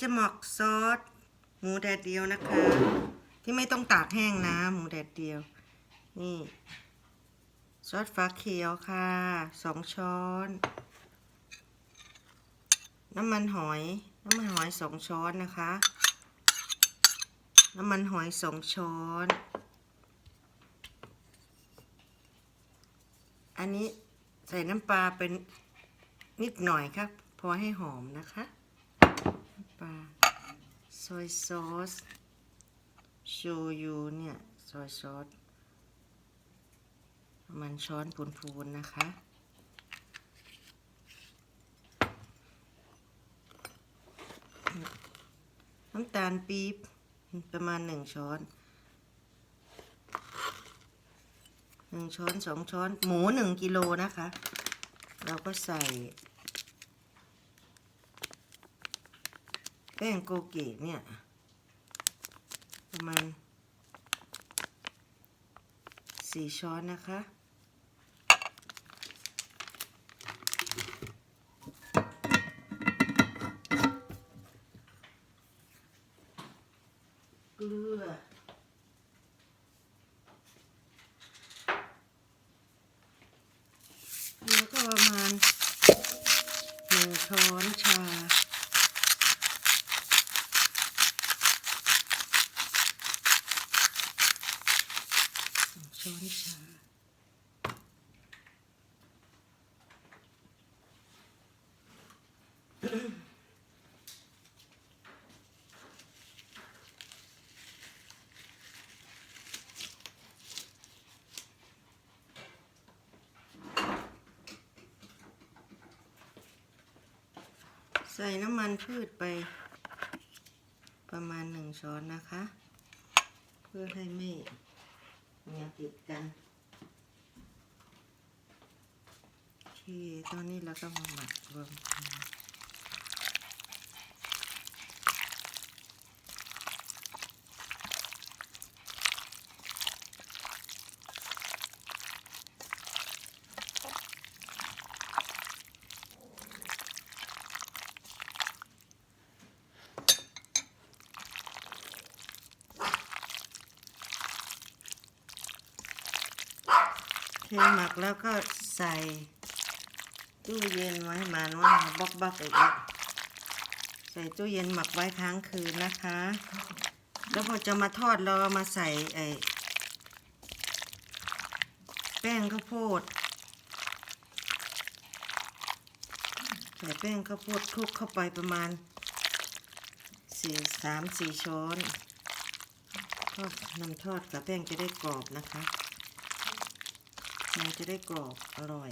จะหมักซอสหมูแดดเดียวนะคะ ที่ไม่ต้องตากแห้งนะหมูแดดเดียว นี่ซอสฟ้าเขียวค่ะสองช้อน น้ำมันหอย น้ำมันหอยสองช้อนนะคะ น้ำมันหอยสองช้อน อันนี้ใส่น้ำปลาเป็นนิดหน่อยครับ พอให้หอมนะคะ ปลาซอยซอสโชยุเนี่ย ซอยซอสมันช้อนพูนๆนะคะน้ำตาลปี๊บประมาณหนึ่งช้อนหนึ่งช้อนสองช้อน หมูหนึ่งกิโลนะคะ เราก็ใส่ ป้งโกเกะเนี่ย ประมาณสี่ช้อนนะคะ เกลือแล้วก็ประมาณหนึ่งช้อนชา สอง ช้อนชา ใส่น้ำมันพืชไป ประมาณหนึ่งช้อนนะคะ เพื่อให้ไม่ เนียวติดกันโอเคตอนนี้เราก็มาหมักรวม กันเทหมักแล้วก็ใส่ตู้เย็นไว้ประมาณว่าบล็อกบักอีกแล้วใส่ตู้เย็นหมักไว้ค้างคืนนะคะ แล้วพอจะมาทอดเราเอามาใส่ไอ้แป้งข้าวโพดใส่แป้งข้าวโพดคลุกเข้าไปประมาณสี่สามสี่ช้อนทอดนำทอดกับแป้งจะได้กรอบนะคะ มันจะได้กรอบอร่อย